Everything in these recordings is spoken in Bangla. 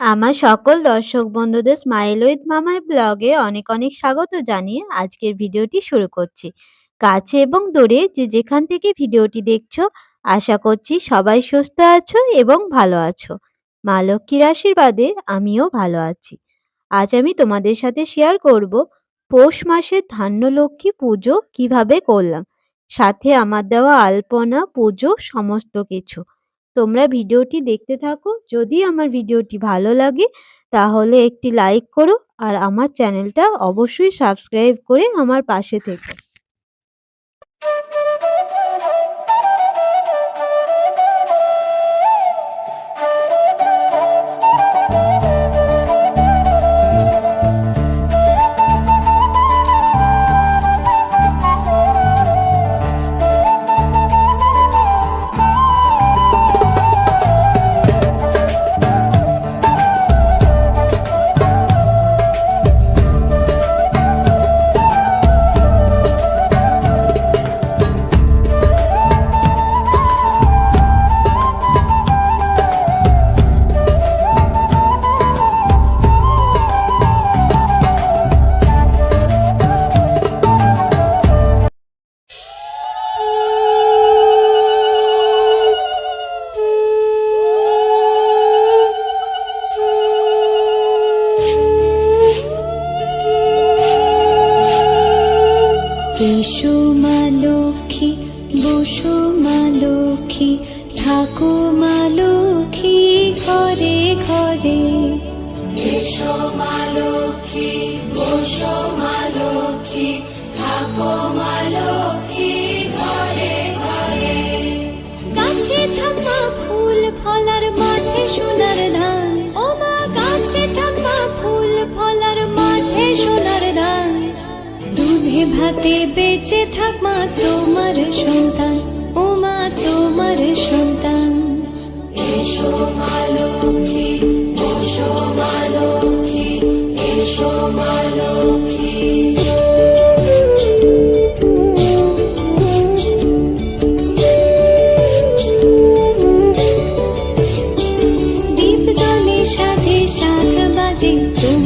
আমার সকল দর্শক বন্ধুদের স্মাইল উইথ মামাই ব্লগে অনেক অনেক স্বাগত জানিয়ে আজকের ভিডিওটি শুরু করছি। কাছে এবং দূরে যে যেখান থেকে ভিডিওটি দেখছ, আশা করছি সবাই সুস্থ আছো এবং ভালো আছো। মা লক্ষ্মীর আশীর্বাদে আমিও ভালো আছি। আজ আমি তোমাদের সাথে শেয়ার করব পৌষ মাসের ধান্য লক্ষ্মী পুজো কীভাবে করলাম, সাথে আমার দেওয়া আলপনা, পুজো, সমস্ত কিছু। তোমরা ভিডিওটি দেখতে থাকো। যদি আমার ভিডিওটি ভালো লাগে, তাহলে একটি লাইক করো আর আমার চ্যানেলটা অবশ্যই সাবস্ক্রাইব করে আমার পাশে থেকো। এসো মা লক্ষ্মী বসো মা লক্ষ্মী থাকো মা লক্ষ্মী ঘরে ঘরে। এসো ভাতে বেঁচে থাক মা তোমার সন্তান। ও মা তোমার সন্তান। এসো মা লক্ষ্মী বসো মা লক্ষ্মী এসো মা লক্ষ্মী। দীপ জলে সাজে শাখ বাজে। তোমার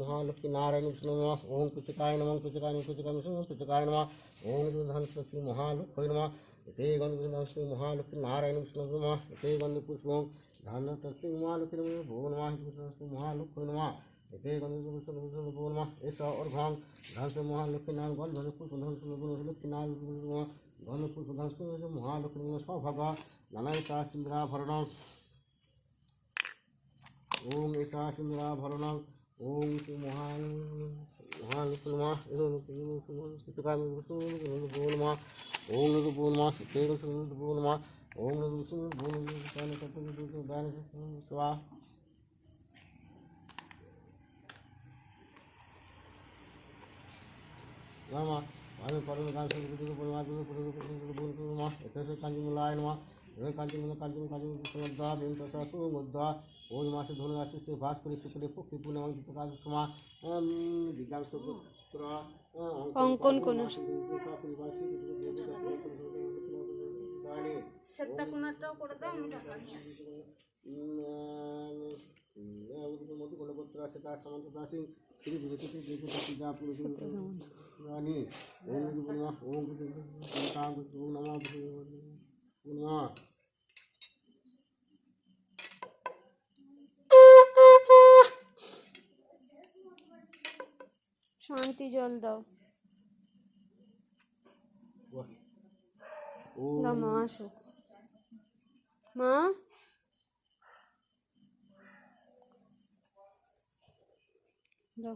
মহালক্ষ্মী নারায়ণ নমঃ ওম কুচকায় নমঃ কুচকায় নমঃ কুচকায় নমঃ কুচকায় নমঃ ওম ধন সরস্বতী মহালক্ষ্মী নমঃ এতে গন্ধ মহালক্ষ্মী নারায়ণ বিষ্ণু নমঃ এতে গন্ধ পুষ্পং ধান তস্মিং মহালক্ষ্মী নমঃ ভো নমঃ কৃষ্ণ মহালক্ষ্মী নমঃ এতে গন্ধ পুষ্পং ভো নমঃ এস অর্ঘং ধান মহালক্ষ্মী নাম গন্ধ পুষ্প ধান লক্ষ্মী নাম গন্ধ পুষ্প ধান মহালক্ষ্মী নমঃ সভাগ ननैकाशिन्द्राभरणम् ॐ एकाशिन्द्राभरणम् ॐ कुमहान् महान् कुमाः पूर्णमा ॐ नृतु पूर्णमा सिद्धेव सुनृतु पूर्णमा ॐ नृतु पूर्णमा स्वाहा ராமா அது படம் காசு கொடுத்து பொருள் கொடுத்து கொடுத்து பொருள் கொடுமா எத்தனை காஞ்சி முள்ளாயிரமா কাঞ্জিমূল কাঞ্জিম কাঞ্জিম সমুদ্রা বিম তথা সুমুদ্রা ওই মাসে ধনুরাশি স্থির ভাস করে শুক্রে পক্ষী পূর্ণমাং জিত কাজ সমা বিজ্ঞান অঙ্কন কোন সেটটা কোনাটাও করে দাও আমি টাকা নিয়ে আসি মধুকুলপুত্র আছে তার সামন্ত দাসিং তিনি বিরতি দেখে পূজা পুরো রানী ওম ওম নমঃ নমঃ শান্তি জল দাও। দাও মা আসুক মা? দাও।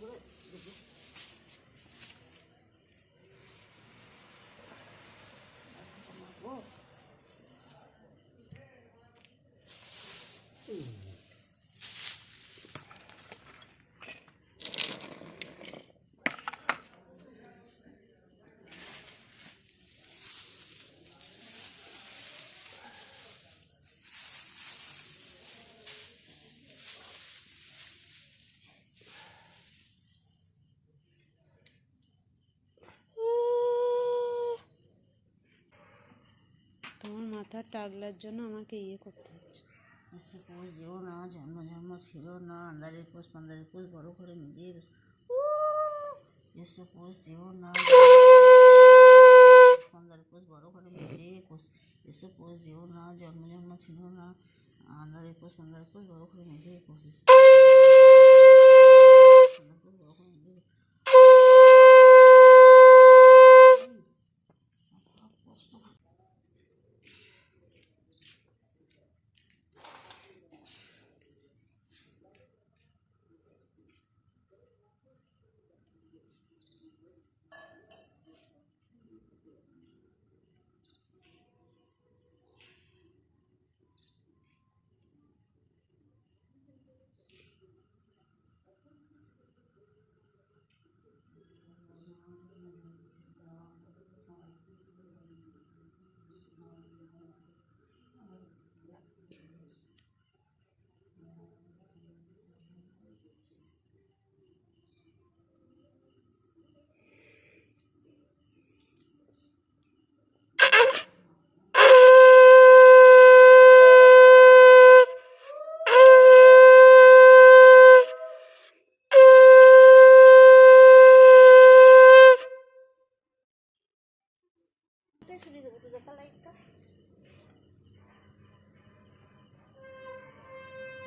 মাথার টাগলার জন্য আমাকে ইয়ে করতে হচ্ছে। এসে পোষ যেও না জন্ম জন্ম ছিল না আন্দারের পোষ পান্দারের একুশ বড় করে নিজের এসে পোষ যেও না পান্দারের একুশ বড় করে নিজে কোষ এসে পোষ যেও না জন্ম জন্ম ছিল না আন্দারের একুশ পান্দারের একুশ বড় করে নিজে পোষ বড় করে নিজে কষ্ট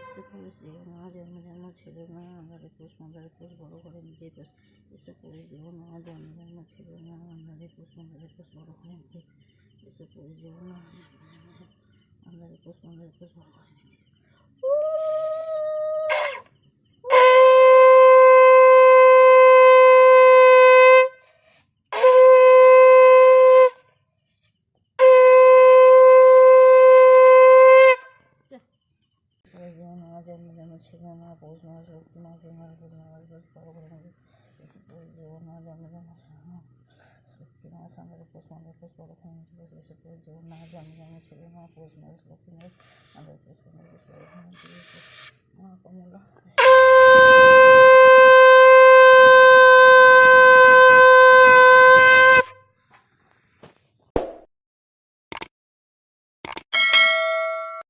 এসে পুলিশ যেও না জন্ম জন্ম, ছেলে মেয়ে আন্ধারে পুষ মান্দারে পুষ বড় করে নিজে পোষ এসব করে জীবন না জন্ম জন্ম, ছেলে মেয়ে আন্ধারে পুষ মান্দারে পোষ বড় করে নিজে এসব করে জীবন আন্ধারে পুষ মান্দারে পুষ বড় করে लोग जैसे पूछ जो ना जान जाने छोड़े वहाँ पूछ मैं उसको फिर मैं अंदर पूछ मैं उसको वहाँ पूछ वहाँ पर मुला